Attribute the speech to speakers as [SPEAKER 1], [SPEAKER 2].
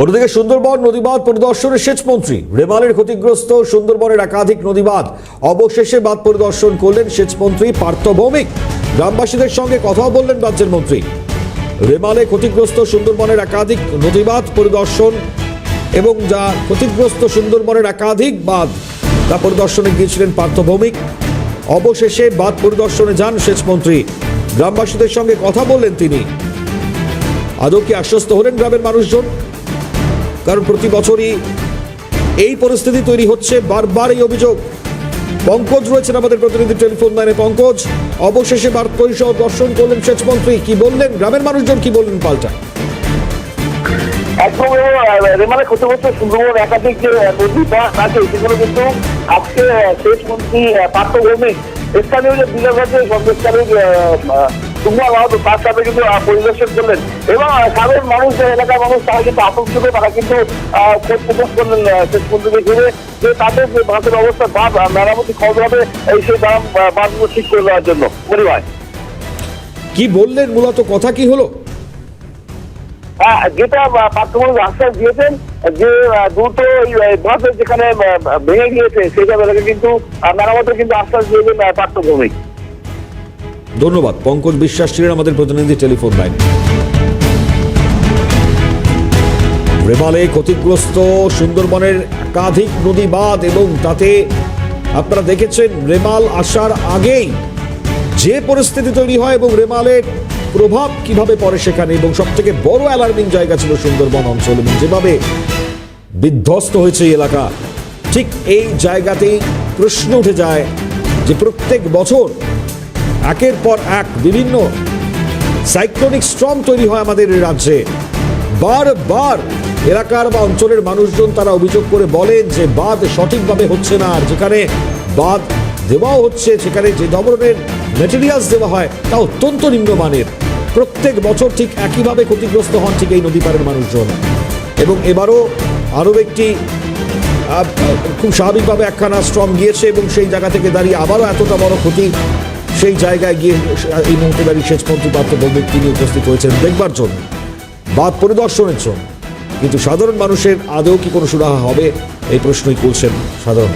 [SPEAKER 1] অন্যদিকে সুন্দরবন নদীবাঁধ পরিদর্শনে সেচ মন্ত্রী রেমালের ক্ষতিগ্রস্ত সুন্দরবনের একাধিক নদীবাঁধ অবশেষে বাঁধ পরিদর্শন করলেন সেচ মন্ত্রী পার্থ ভৌমিক। গ্রামবাসীদের সঙ্গে কথাও বললেন রাজ্যের মন্ত্রী। রেমালে ক্ষতিগ্রস্ত সুন্দরবনের একাধিক নদীবাঁধ পরিদর্শন এবং যা ক্ষতিগ্রস্ত সুন্দরবনের একাধিক বাঁধ তা পরিদর্শনে গিয়েছিলেন পার্থ ভৌমিক। অবশেষে বাঁধ পরিদর্শনে যান সেচ মন্ত্রী। গ্রামবাসীদের সঙ্গে কথা বললেন তিনি। আদৌ কি আশ্বস্ত হলেন গ্রামের মানুষজন? কারণ প্রতি বছরই এই পরিস্থিতি তৈরি হচ্ছে। বারবার এই অভিযোগ। পঙ্কজ রয়েছেন আমাদের প্রতিনিধি টেলিফোন লাইনে। পঙ্কজ, অবশেষে ভারত পরিষদ দর্শন করলেন সেচমন্ত্রী। কি বললেন? গ্রামের মানুষজন কি বললেন পাল্টা?
[SPEAKER 2] একদম রেমালে ক্ষতিগ্রস্ত সুন্দরবন একাধিক যে নদী আছে, সেগুলো কিন্তু আজকে শেষ মন্ত্রী পার্থ ভৌমিক স্থানীয় যে বিলাসবাদী সন্দেশকারী সুকুমার মাহাতো তার সাথে কিন্তু পরিদর্শন করলেন। এবং সাধারণ মানুষ এলাকার মানুষ তারা কিন্তু আতঙ্কিত তারা কিন্তু ক্ষোভ প্রকাশ করলেন শেষ পর্যন্ত ঘিরে যে তাদের যে বাঁধের অবস্থা বাঁধ মেরামতি খবর হবে এই সেই বাঁধ বাঁধগুলো ঠিক করে দেওয়ার জন্য। হয়
[SPEAKER 1] কি বললেন? মূলত কথা কি হলো?
[SPEAKER 2] হ্যাঁ, যেটা পার্থক্য আশ্বাস দিয়েছেন যে দ্রুত এই আহ, যেখানে ভেঙে গিয়েছে সেই জায়গাটাকে কিন্তু মেরামতের কিন্তু আশ্বাস দিয়েছেন আহ, পার্থ ভৌমিক
[SPEAKER 1] ধন্যবাদ। পঙ্কজ বিশ্বাস ছিলেন আমাদের প্রতিনিধি টেলিফোন লাইন। রেমালে ক্ষতিগ্রস্ত সুন্দরবনের একাধিক নদী বাঁধ এবং তাতে আপনারা দেখেছেন রেমাল আসার আগেই যে পরিস্থিতি তৈরি হয় এবং রেমালের প্রভাব কীভাবে পড়ে সেখানে এবং সব থেকে বড় অ্যালার্মিং জায়গা ছিল সুন্দরবন অঞ্চল এবং যেভাবে বিধ্বস্ত হয়েছে এলাকা, ঠিক এই জায়গাতেই প্রশ্ন উঠে যায় যে প্রত্যেক বছর একের পর এক বিভিন্ন সাইক্লোনিক স্ট্রম তৈরি হয় আমাদের রাজ্যে। বারবার এলাকার বা অঞ্চলের মানুষজন তারা অভিযোগ করে বলেন যে বাঁধ সঠিকভাবে হচ্ছে না, আর যেখানে বাঁধ দেওয়াও হচ্ছে, সেখানে যে ধরনের মেটেরিয়ালস দেওয়া হয় তা অত্যন্ত নিম্নমানের। প্রত্যেক বছর ঠিক একইভাবে ক্ষতিগ্রস্ত হন ঠিক এই নদী পাড়ের মানুষজন। এবং এবারও আরও একটি খুব স্বাভাবিকভাবে একখানা স্ট্রং গিয়েছে এবং সেই জায়গা থেকে দাঁড়িয়ে আবারও এতটা বড় ক্ষতি সেই জায়গায় গিয়ে এই মুহূর্তে দাঁড়িয়ে শেষ মন্ত্রী পার্থ ভৌমিক তিনি উপস্থিত হয়েছেন দেখবার জন্য। বাদ পরিদর্শনের জন্য। কিন্তু সাধারণ মানুষের আদৌ কি কোনো সুরাহা হবে? এই প্রশ্নই করছেন সাধারণ